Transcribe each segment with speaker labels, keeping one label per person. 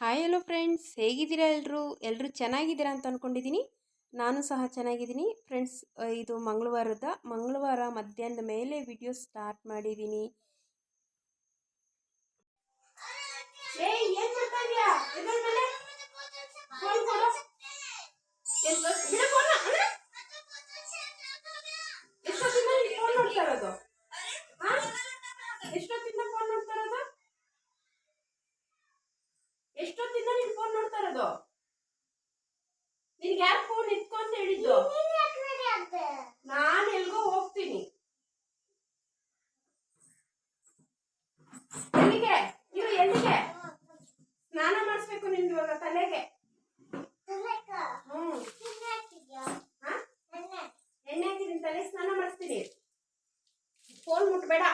Speaker 1: Hi hello friends ಹೇಗಿದ್ದೀರಾ ಎಲ್ಲರೂ ಎಲ್ಲರೂ ಚೆನ್ನಾಗಿದ್ದೀರಾ ಅಂತ ಅಂದ್ಕೊಂಡಿದ್ದೀನಿ ನಾನು ಸಹ ಚೆನ್ನಾಗಿದ್ದೀನಿ. ಫ್ರೆಂಡ್ಸ್ ಇದು ಮಂಗಳವಾರದ, ಮಂಗಳವಾರ ಮಧ್ಯಾಹ್ನದ ಮೇಲೆ ವಿಡಿಯೋ ಸ್ಟಾರ್ಟ್ ಮಾಡಿದ್ದೀನಿ
Speaker 2: ಏಯ್ ಏನ್ ಮಾಡ್ತಾ ಇದೀಯಾ ಎದ್ದೇಳ್ ಮೇಲೆ ಫೋನ್ ಕೊಡು ಎಷ್ಟೊ- ಬಿಡು ಫೋನ್ನ, ಅಣ್ಣ. ಎಷ್ಟೊತ್ತಿಂದ ನೀನ್ ಫೋನ್ ನೋಡ್ತಾ ಇರೋದು ಹಾ? ಎಷ್ಟೊತ್ತಿಂದ ಫೋನ್ ನೋಡ್ತಾ ಇರೋದು ಎಷ್ಟೊತ್ತಿಂದ ನೀನ್ ಫೋನ್ ನೋಡ್ತಾ ಇರೋದು ನಿನ್ಗೆ ಯಾರು ಫೋನ್ ಎತ್ಕೊ ಅಂತ ಹೇಳಿದ್ದು ನಾನು ಎಲ್ಗೋ ಹೋಗ್ತೀನಿ ಎಲ್ಲಿಗೆ ಇರು ಎಲ್ಲಿಗೆ ಸ್ನಾನ ಮಾಡಿಸ್ಬೇಕು ನಿನ್ಗೆ ಇವಾಗ ತಲೆಗೆ ಹ್ಮ್ ಹಾ? ಎಣ್ಣೆ ಹಾಕಿದ್ದೀನಿ ತಲೆ ಸ್ನಾನ ಮಾಡಿಸ್ತೀನಿ ಫೋನ್ ಮುಟ್ಬೇಡ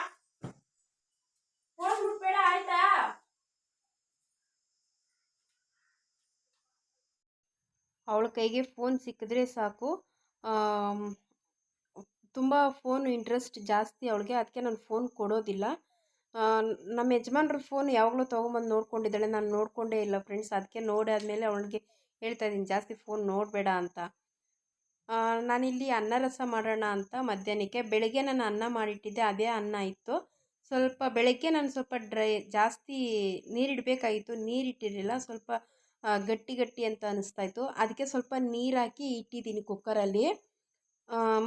Speaker 2: ಫೋನ್ ಮುಟ್ಬೇಡ ಆಯ್ತಾ
Speaker 1: ಅವಳ ಕೈಗೆ ಫೋನ್ ಸಿಕ್ಕಿದ್ರೆ ಸಾಕು. ತುಂಬ ಫೋನ್ ಇಂಟ್ರೆಸ್ಟ್ ಜಾಸ್ತಿ ಅವಳಿಗೆ. ಅದಕ್ಕೆ ನಾನು ಫೋನ್ ಕೊಡೋದಿಲ್ಲ. ನಮ್ಮ ಯಜಮಾನ್ರ ಫೋನ್ ಯಾವಾಗಲೂ ತೊಗೊಂಬಂದು ನೋಡ್ಕೊಂಡಿದ್ದಾಳೆ. ನಾನು ನೋಡಿಕೊಂಡೇ ಇಲ್ಲ ಫ್ರೆಂಡ್ಸ್ ಅದಕ್ಕೆ ಆದಮೇಲೆ ಅವಳಿಗೆ ಹೇಳ್ತಾ ಇದ್ದೀನಿ, ಜಾಸ್ತಿ ಫೋನ್ ನೋಡಬೇಡ ಅಂತ. ನಾನಿಲ್ಲಿ ಅನ್ನ ರಸ ಮಾಡೋಣ ಅಂತ ಮಧ್ಯಾಹ್ನಕ್ಕೆ. ಬೆಳಗ್ಗೆ ನಾನು ಅನ್ನ ಮಾಡಿಟ್ಟಿದ್ದೆ, ಅದೇ ಅನ್ನ ಇತ್ತು. ಸ್ವಲ್ಪ ಬೆಳಗ್ಗೆ ನಾನು ಸ್ವಲ್ಪ ಡ್ರೈ ಜಾಸ್ತಿ ನೀರಿಡಬೇಕಾಗಿತ್ತು. ನೀರಿಟ್ಟಿರಲಿಲ್ಲ. ಸ್ವಲ್ಪ ಗಟ್ಟಿ ಗಟ್ಟಿ ಅಂತ ಅನಿಸ್ತಾ ಇತ್ತು. ಅದಕ್ಕೆ ಸ್ವಲ್ಪ ನೀರು ಹಾಕಿ ಇಟ್ಟಿದ್ದೀನಿ ಕುಕ್ಕರಲ್ಲಿ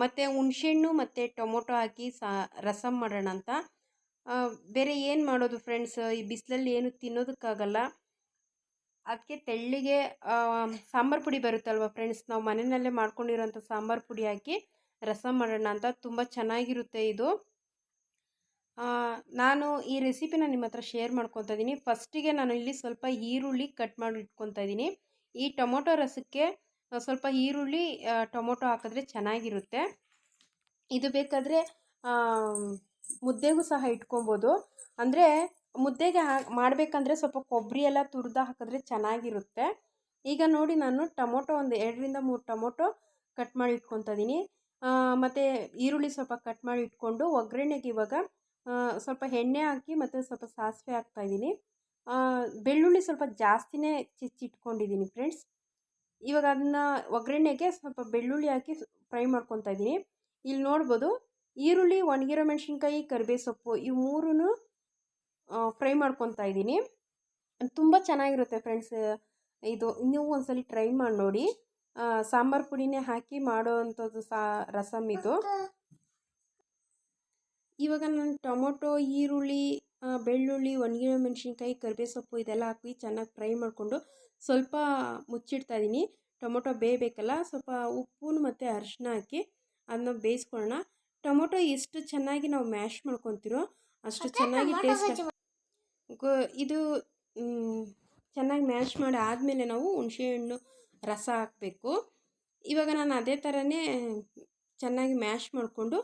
Speaker 1: ಮತ್ತು ಹುಣ್ಸೆಹಣ್ಣು ಮತ್ತು ಟೊಮೊಟೊ ಹಾಕಿ ಸಾ ರಸಮ್ ಮಾಡೋಣ ಅಂತ. ಬೇರೆ ಏನು ಮಾಡೋದು ಫ್ರೆಂಡ್ಸ್ ಈ ಬಿಸಿಲಲ್ಲಿ ಏನು ತಿನ್ನೋದಕ್ಕಾಗಲ್ಲ. ಅದಕ್ಕೆ ತೆಳ್ಳಿಗೆ ಸಾಂಬಾರು ಪುಡಿ ಬರುತ್ತಲ್ವ ಫ್ರೆಂಡ್ಸ್ ನಾವು ಮನೆಯಲ್ಲೇ ಮಾಡ್ಕೊಂಡಿರೋಂಥ ಸಾಂಬಾರು ಪುಡಿ ಹಾಕಿ ರಸಮ್ ಮಾಡೋಣ ಅಂತ. ತುಂಬ ಚೆನ್ನಾಗಿರುತ್ತೆ ಇದು. ನಾನು ಈ ರೆಸಿಪಿನ ನಿಮ್ಮ ಹತ್ರ ಶೇರ್ ಮಾಡ್ಕೊತಾ ಇದ್ದೀನಿ. ಫಸ್ಟಿಗೆ ನಾನು ಇಲ್ಲಿ ಸ್ವಲ್ಪ ಈರುಳ್ಳಿ ಕಟ್ ಮಾಡಿ ಇಟ್ಕೊತಾ ಇದ್ದೀನಿ. ಈ ಟೊಮೊಟೊ ರಸಕ್ಕೆ ಸ್ವಲ್ಪ ಈರುಳ್ಳಿ ಟೊಮೊಟೊ ಹಾಕಿದ್ರೆ ಚೆನ್ನಾಗಿರುತ್ತೆ. ಇದು ಬೇಕಾದರೆ ಮುದ್ದೆಗೂ ಸಹ ಇಟ್ಕೊಬೋದು. ಅಂದರೆ ಮುದ್ದೆಗೆ ಹಾ, ಮಾಡಬೇಕಂದ್ರೆ ಸ್ವಲ್ಪ ಕೊಬ್ಬರಿ ಎಲ್ಲ ತುರಿದು ಹಾಕಿದ್ರೆ ಚೆನ್ನಾಗಿರುತ್ತೆ. ಈಗ ನೋಡಿ ನಾನು ಟೊಮೊಟೊ ಒಂದು ಎರಡರಿಂದ ಮೂರು ಟೊಮೊಟೊ ಕಟ್ ಮಾಡಿ ಇಟ್ಕೊತಾ ಇದ್ದೀನಿ. ಮತ್ತು ಈರುಳ್ಳಿ ಸ್ವಲ್ಪ ಕಟ್ ಮಾಡಿ ಇಟ್ಕೊಂಡು ಒಗ್ಗರಣೆಗೆ ಇವಾಗ ಸ್ವಲ್ಪ ಎಣ್ಣೆ ಹಾಕಿ ಮತ್ತು ಸ್ವಲ್ಪ ಸಾಸಿವೆ ಹಾಕ್ತಾಯಿದ್ದೀನಿ ಬೆಳ್ಳುಳ್ಳಿ ಸ್ವಲ್ಪ ಜಾಸ್ತಿನೇ ಚಿಚ್ಚಿಟ್ಕೊಂಡಿದ್ದೀನಿ ಫ್ರೆಂಡ್ಸ್. ಇವಾಗ ಅದನ್ನ ಒಗ್ಗರಣೆಗೆ ಸ್ವಲ್ಪ ಬೆಳ್ಳುಳ್ಳಿ ಹಾಕಿ ಫ್ರೈ ಮಾಡ್ಕೊತಾ ಇದ್ದೀನಿ. ಇಲ್ಲಿ ನೋಡ್ಬೋದು ಈರುಳ್ಳಿ, ಒಣಗಿರೋ ಮೆಣಸಿನ್ಕಾಯಿ ಕರಿಬೇವು ಸೊಪ್ಪು ಇವು ಮೂರೂ ಫ್ರೈ ಮಾಡ್ಕೊತಾ ಇದ್ದೀನಿ. ತುಂಬ ಚೆನ್ನಾಗಿರುತ್ತೆ ಫ್ರೆಂಡ್ಸ್, ಇದು. ನೀವು ಒಂದ್ಸಲ ಟ್ರೈ ಮಾಡಿ ನೋಡಿ. ಸಾಂಬಾರು ಪುಡಿನೇ ಹಾಕಿ ಮಾಡೋ ಅಂಥದ್ದು ಸಾ, ರಸಮ್ ಇದು. ಇವಾಗ ನಾನು ಟೊಮೊಟೊ ಈರುಳ್ಳಿ ಬೆಳ್ಳುಳ್ಳಿ ಒಣಗಿರೋ ಮೆಣಸಿನ್ಕಾಯಿ ಕರಿಬೇವು ಸೊಪ್ಪು ಇದೆಲ್ಲ ಹಾಕಿ ಚೆನ್ನಾಗಿ ಫ್ರೈ ಮಾಡಿಕೊಂಡು ಸ್ವಲ್ಪ ಮುಚ್ಚಿಡ್ತಾ ಇದ್ದೀನಿ ಟೊಮೊಟೊ ಬೇಯಬೇಕಲ್ಲ ಸ್ವಲ್ಪ ಉಪ್ಪು ಮತ್ತು ಅರಿಶಿನ ಹಾಕಿ ಅದನ್ನ ಬೇಯಿಸ್ಕೊಳ್ಳೋಣ. ಟೊಮೊಟೊ ಎಷ್ಟು ಚೆನ್ನಾಗಿ ನಾವು ಮ್ಯಾಶ್ ಮಾಡ್ಕೊತಿರೋ ಅಷ್ಟು ಚೆನ್ನಾಗಿ ಟೇಸ್ಟ್ ಇದು ಚೆನ್ನಾಗಿ ಮ್ಯಾಶ್ ಮಾಡಿ ಆದಮೇಲೆ ನಾವು ಹುಣಸೆಹಣ್ಣು ರಸ ಹಾಕಬೇಕು. ಇವಾಗ ನಾನು ಅದೇ ಥರನೇ ಚೆನ್ನಾಗಿ ಮ್ಯಾಶ್ ಮಾಡಿಕೊಂಡು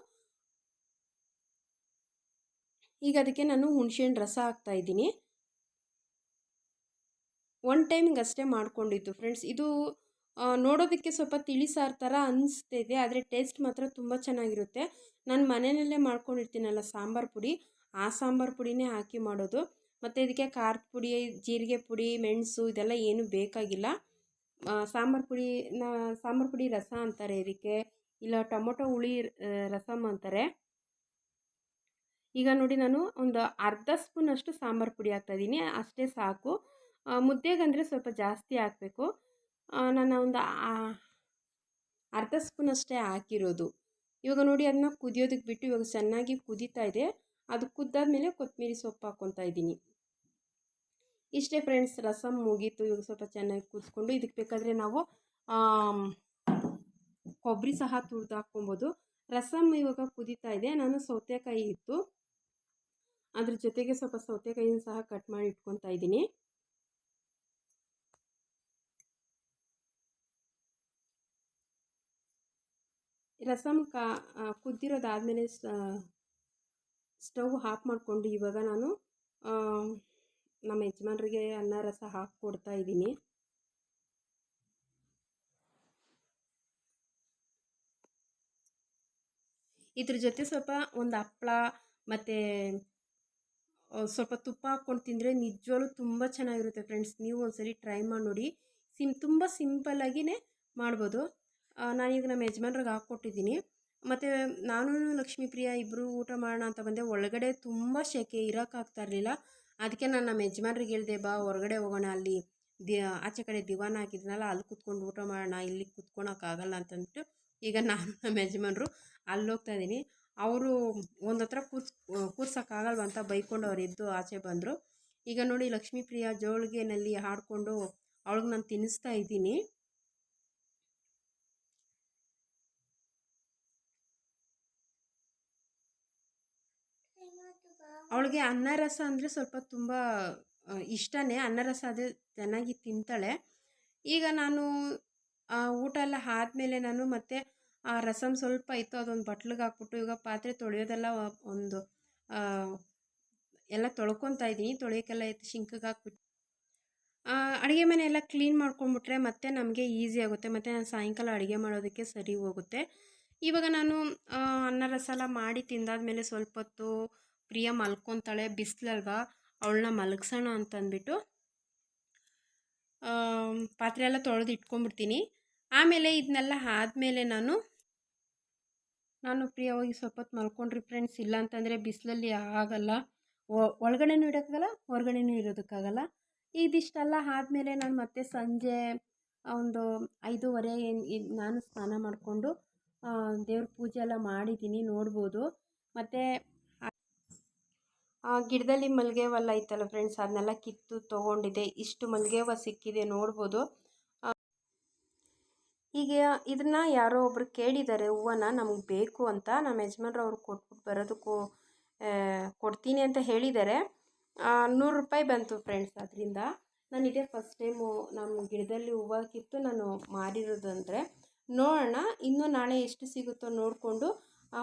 Speaker 1: ಈಗ ಅದಕ್ಕೆ ನಾನು ಹುಣಸೆಹಣ್ಣು ರಸ ಹಾಕ್ತಾ ಇದ್ದೀನಿ. ಒನ್ ಟೈಮಿಗೆ ಅಷ್ಟೇ ಮಾಡ್ಕೊಂಡಿದ್ದು ಫ್ರೆಂಡ್ಸ್ ಇದು ನೋಡೋದಕ್ಕೆ ಸ್ವಲ್ಪ ತಿಳಿ ಸಾರು ಥರ ಅನಿಸ್ತಿದೆ ಆದರೆ ಟೇಸ್ಟ್ ಮಾತ್ರ ತುಂಬ ಚೆನ್ನಾಗಿರುತ್ತೆ. ನಾನು ಮನೆಯಲ್ಲೇ ಮಾಡ್ಕೊಂಡಿರ್ತೀನಲ್ಲ ಸಾಂಬಾರು ಪುಡಿ, ಆ ಸಾಂಬಾರು ಪುಡಿನೇ ಹಾಕಿ ಮಾಡೋದು. ಮತ್ತು ಇದಕ್ಕೆ ಖಾರದ ಪುಡಿ, ಜೀರಿಗೆ ಪುಡಿ, ಮೆಣಸು ಇದೆಲ್ಲ ಏನು ಬೇಕಾಗಿಲ್ಲ. ಸಾಂಬಾರು ಪುಡಿ ಸಾಂಬಾರು ಪುಡಿ ರಸ ಅಂತಾರೆ ಇದಕ್ಕೆ. ಇಲ್ಲ ಟೊಮೊಟೊ ಹುಳಿ ರಸಮ್ ಅಂತಾರೆ. ಈಗ ನೋಡಿ ನಾನು ಒಂದು ಅರ್ಧ ಸ್ಪೂನಷ್ಟು ಸಾಂಬಾರು ಪುಡಿ ಹಾಕ್ತಾಯಿದ್ದೀನಿ ಅಷ್ಟೇ ಸಾಕು. ಮುದ್ದೆಗಂದರೆ ಸ್ವಲ್ಪ ಜಾಸ್ತಿ ಹಾಕಬೇಕು. ನಾನು ಒಂದು ಅರ್ಧ ಸ್ಪೂನ್ ಅಷ್ಟೇ ಹಾಕಿರೋದು. ಇವಾಗ ನೋಡಿ ಅದನ್ನ ಕುದಿಯೋದಕ್ಕೆ ಬಿಟ್ಟು ಇವಾಗ ಚೆನ್ನಾಗಿ ಕುದೀತಾ ಇದೆ. ಅದು ಕುದ್ದಾದ್ಮೇಲೆ ಕೊತ್ತಂಬರಿ ಸೊಪ್ಪು ಹಾಕ್ಕೊತಾ ಇದ್ದೀನಿ. ಇಷ್ಟೇ ಫ್ರೆಂಡ್ಸ್ ರಸಮ್ ಮುಗೀತು. ಇವಾಗ ಸ್ವಲ್ಪ ಚೆನ್ನಾಗಿ ಕುದಿಸ್ಕೊಂಡು ಇದಕ್ಕೆ ಬೇಕಾದರೆ ನಾವು ಕೊಬ್ಬರಿ ಸಹ ತುರಿದು ಹಾಕ್ಕೊಬೋದು ರಸಮ್ ಇವಾಗ ಕುದೀತಾ ಇದೆ. ನಾನು ಸೌತೆಕಾಯಿ ಇತ್ತು ಅದ್ರ ಜೊತೆಗೆ ಸ್ವಲ್ಪ ಸೌತೆಕಾಯಿನ ಸಹ ಕಟ್ ಮಾಡಿ ಇಟ್ಕೊತಾ ಇದ್ದೀನಿ. ರಸಮ್ ಕಾ ಕುದ್ದಿರೋದಾದಮೇಲೆ ಸ್ಟವ್ ಆಫ್ ಮಾಡಿಕೊಂಡು ಇವಾಗ ನಾನು ನಮ್ಮ ಯಜಮಾನ್ರಿಗೆ ಅನ್ನ, ರಸ ಹಾಕಿ ಕೊಡ್ತಾ ಇದ್ದೀನಿ. ಇದ್ರ ಜೊತೆ ಸ್ವಲ್ಪ ಒಂದು ಹಪ್ಪಳ ಮತ್ತು ಸ್ವಲ್ಪ ತುಪ್ಪ ಹಾಕ್ಕೊಂಡು ತಿಂದರೆ ನಿಜವಾಗ್ಲೂ ತುಂಬ ಚೆನ್ನಾಗಿರುತ್ತೆ ಫ್ರೆಂಡ್ಸ್. ನೀವು ಒಂದ್ಸರಿ ಟ್ರೈ ಮಾಡಿ ನೋಡಿ. ಸಿಮ್, ತುಂಬ ಸಿಂಪಲ್ಲಾಗಿಯೇ ಮಾಡ್ಬೋದು. ನಾನೀಗ ನಮ್ಮ ಯಜಮಾನ್ರಿಗೆ ಹಾಕ್ಕೊಟ್ಟಿದ್ದೀನಿ. ಮತ್ತು ನಾನು ಲಕ್ಷ್ಮೀ ಪ್ರಿಯ ಇಬ್ಬರು ಊಟ ಮಾಡೋಣ ಅಂತ ಬಂದೆ. ಒಳಗಡೆ ತುಂಬ ಶೆಕೆ ಇರೋಕ್ಕಾಗ್ತಾ ಇರಲಿಲ್ಲ. ಅದಕ್ಕೆ ನಾನು ನಮ್ಮ ಯಜಮಾನ್ರಿಗೆ ಹೇಳಿದೆ, ಬಾ, ಹೊರಗಡೆ ಹೋಗೋಣ. ಅಲ್ಲಿ ದಿ, ಆಚೆ ಕಡೆ ದಿವಾನ ಹಾಕಿದ್ನಲ್ಲ, ಅಲ್ಲಿ ಕುತ್ಕೊಂಡು ಊಟ ಮಾಡೋಣ. ಇಲ್ಲಿ ಕುತ್ಕೊಳಕ್ಕಾಗಲ್ಲ ಅಂತಂದ್ಬಿಟ್ಟು ಈಗ ನಾನು ನಮ್ಮ ಯಜಮಾನ್ರು ಅಲ್ಲಿ ಹೋಗ್ತಾ ಇದ್ದೀನಿ. ಅವರು ಒಂದು ಹತ್ರ ಕೂರ್ಸ್ ಕೂರ್ಸೋಕ್ಕಾಗಲ್ವ ಅಂತ ಬೈಕೊಂಡು ಅವ್ರು ಎದ್ದು ಆಚೆ ಬಂದರು. ಈಗ ನೋಡಿ ಲಕ್ಷ್ಮೀಪ್ರಿಯ ಜೋಳಿಗೆನಲ್ಲಿ ಹಾಡಿಕೊಂಡು ಅವಳಿಗೆ ನಾನು ತಿನ್ನಿಸ್ತಾ ಇದ್ದೀನಿ. ಅವಳಿಗೆ ಅನ್ನ ರಸ ಅಂದರೆ ಸ್ವಲ್ಪ ತುಂಬ ಇಷ್ಟನೇ. ಅನ್ನ ರಸ ಅದೇ ಚೆನ್ನಾಗಿ ತಿಂತಾಳೆ. ಈಗ ನಾನು ಊಟ ಎಲ್ಲ ಆದಮೇಲೆ ನಾನು ಮತ್ತೆ ಆ ರಸಮ್ ಸ್ವಲ್ಪ ಇತ್ತು, ಅದೊಂದು ಬಟ್ಲಿಗೆ ಹಾಕ್ಬಿಟ್ಟು ಈಗ ಪಾತ್ರೆ ತೊಳೆಯೋದೆಲ್ಲ ಒಂದು ಎಲ್ಲ ತೊಳ್ಕೊತಾ ಇದ್ದೀನಿ ತೊಳೆಯೋಕ್ಕೆಲ್ಲ ಎತ್ತು ಶಿಂಕಿಗೆ ಹಾಕ್ಬಿಟ್ಟು ಅಡುಗೆ ಮನೆ ಎಲ್ಲ ಕ್ಲೀನ್ ಮಾಡ್ಕೊಂಡ್ಬಿಟ್ರೆ ಮತ್ತೆ ನಮಗೆ ಈಸಿ ಆಗುತ್ತೆ. ಮತ್ತು ನಾನು ಸಾಯಂಕಾಲ ಅಡುಗೆ ಮಾಡೋದಕ್ಕೆ ಸರಿ ಹೋಗುತ್ತೆ. ಇವಾಗ ನಾನು ಅನ್ನ ರಸ ಎಲ್ಲ ಮಾಡಿ ತಿಂದಾದ್ಮೇಲೆ ಸ್ವಲ್ಪ ಹೊತ್ತು ಪ್ರಿಯ ಮಲ್ಕೊತಾಳೆ, ಬಿಸಿಲಲ್ವಾ, ಅವಳನ್ನ ಮಲಗ್ಸೋಣ ಅಂತಂದ್ಬಿಟ್ಟು ಪಾತ್ರೆ ಎಲ್ಲ ತೊಳೆದು ಇಟ್ಕೊಂಡ್ಬಿಡ್ತೀನಿ. ಆಮೇಲೆ ಇದನ್ನೆಲ್ಲ ಆದಮೇಲೆ ನಾನು ನಾನು ಪ್ರಿಯವಾಗಿ ಸ್ವಲ್ಪ ಹೊತ್ತು ಮಲ್ಕೊಂಡ್ರಿ ಫ್ರೆಂಡ್ಸ್ ಇಲ್ಲ ಅಂತಂದರೆ ಬಿಸಿಲಲ್ಲಿ ಆಗಲ್ಲ. ಒಳಗಡೆನೂ ಇಡೋಕ್ಕಾಗಲ್ಲ, ಹೊರಗಡೆನೂ ಇರೋದಕ್ಕಾಗಲ್ಲ. ಇದಿಷ್ಟೆಲ್ಲ, ಆದಮೇಲೆ ನಾನು ಮತ್ತೆ ಸಂಜೆ ಒಂದು ಐದೂವರೆ ನಾನು ಸ್ನಾನ ಮಾಡಿಕೊಂಡು ದೇವ್ರ ಪೂಜೆ ಎಲ್ಲ ಮಾಡಿದ್ದೀನಿ ನೋಡ್ಬೋದು. ಮತ್ತು ಗಿಡದಲ್ಲಿ ಮಲ್ಲಿಗೆ ಹೂವೆಲ್ಲ ಐತಲ್ಲ ಫ್ರೆಂಡ್ಸ್ ಅದನ್ನೆಲ್ಲ ಕಿತ್ತು ತೊಗೊಂಡಿದ್ದೆ. ಇಷ್ಟು ಮಲ್ಲಿಗೆ ಹೂವು ಸಿಕ್ಕಿದೆ, ನೋಡ್ಬೋದು. ಈಗ ಇದನ್ನ ಯಾರೋ ಒಬ್ರು ಕೇಳಿದ್ದಾರೆ ಹೂವನ್ನ ನಮಗೆ ಬೇಕು ಅಂತ ನಮ್ಮ ಯಜಮಾನ್ರು ಅವ್ರು ಕೊಟ್ಬಿಟ್ಟು ಬರೋದಕ್ಕೂ ಕೊಡ್ತೀನಿ ಅಂತ ಹೇಳಿದ್ದಾರೆ ಆ, ನೂರು ರೂಪಾಯಿ ಬಂತು ಫ್ರೆಂಡ್ಸ್ ಅದರಿಂದ ನಾನು ಇದೇ ಫಸ್ಟ್ ಟೈಮು ನಮ್ಮ ಗಿಡದಲ್ಲಿ ಹೂವು ಕಿತ್ತು ನಾನು ಮಾರಿರೋದಂದರೆ ನೋಡೋಣ ಇನ್ನೂ ನಾಳೆ ಎಷ್ಟು ಸಿಗುತ್ತೋ ನೋಡಿಕೊಂಡು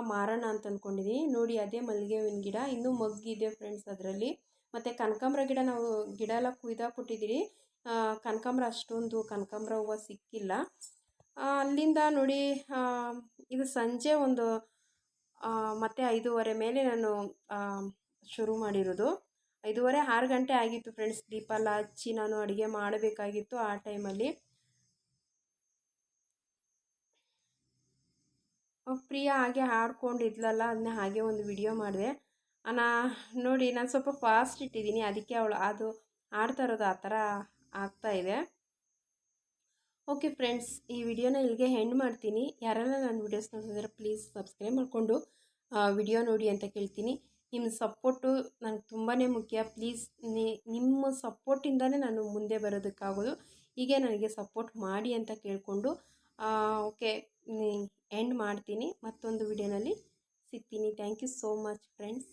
Speaker 1: ಮಾರೋಣ ಅಂತ ಅಂದ್ಕೊಂಡಿದ್ದೀನಿ ನೋಡಿ ಅದೇ ಮಲ್ಲಿಗೆ ಹೂವಿನ ಗಿಡ ಇನ್ನೂ ಮಗ್ಗಿದೆ ಫ್ರೆಂಡ್ಸ್ ಅದರಲ್ಲಿ. ಮತ್ತು ಕನಕಾಂಬ್ರ ಗಿಡ ನಾವು ಗಿಡ ಎಲ್ಲ ಕುಯ್ದಾಕ್ಬಿಟ್ಟಿದ್ದೀರಿ ಕನಕಾಂಬ್ರ ಅಷ್ಟೊಂದು ಕನಕಾಂಬ್ರ ಹೂವು ಸಿಕ್ಕಿಲ್ಲ. ಆ, ಅಲ್ಲಿಂದ ನೋಡಿ ಇದು ಸಂಜೆ ಒಂದು ಮತ್ತೆ ಐದೂವರೆ ಮೇಲೆ ನಾನು ಶುರು ಮಾಡಿರೋದು. ಐದೂವರೆ, ಆರು ಗಂಟೆ ಆಗಿತ್ತು ಫ್ರೆಂಡ್ಸ್ ದೀಪ ಎಲ್ಲ ಹಚ್ಚಿ ನಾನು ಅಡುಗೆ ಮಾಡಬೇಕಾಗಿತ್ತು ಆ ಟೈಮಲ್ಲಿ ಪ್ರಿಯಾ ಹಾಗೆ ಹಾಡ್ಕೊಂಡಿದ್ಲಲ್ಲ, ಅದನ್ನ ಹಾಗೆ ಒಂದು ವಿಡಿಯೋ ಮಾಡಿದೆ. ನಾ ನೋಡಿ, ನಾನು ಸ್ವಲ್ಪ ಫಾಸ್ಟ್ ಇಟ್ಟಿದ್ದೀನಿ, ಅದಕ್ಕೆ ಅವಳು ಅದು ಆಡ್ತಾ ಇರೋದು ಆ ಥರ ಆಗ್ತಾಯಿದೆ ಓಕೆ ಫ್ರೆಂಡ್ಸ್, ಈ ವಿಡಿಯೋನ ಇಲ್ಲಿಗೆ ಹೆಂಡ್ ಮಾಡ್ತೀನಿ. ಯಾರೆಲ್ಲ ನನ್ನ ವೀಡಿಯೋಸ್ ನೋಡಿದ್ರೆ ಪ್ಲೀಸ್ ಸಬ್ಸ್ಕ್ರೈಬ್ ಮಾಡಿಕೊಂಡು ವಿಡಿಯೋ ನೋಡಿ ಅಂತ ಕೇಳ್ತೀನಿ. ನಿಮ್ಮ ಸಪೋರ್ಟು ನನಗೆ ತುಂಬಾ ಮುಖ್ಯ. ಪ್ಲೀಸ್ ನಿಮ್ಮ ಸಪೋರ್ಟಿಂದನೇ ನಾನು ಮುಂದೆ ಬರೋದಕ್ಕಾಗೋದು. ಹೀಗೆ ನನಗೆ ಸಪೋರ್ಟ್ ಮಾಡಿ ಅಂತ ಕೇಳಿಕೊಂಡು ಓಕೆ ಎಂಡ್ ಮಾಡ್ತೀನಿ. ಮತ್ತೊಂದು ವಿಡಿಯೋನಲ್ಲಿ ಸಿಗ್ತೀನಿ. Thank you so much friends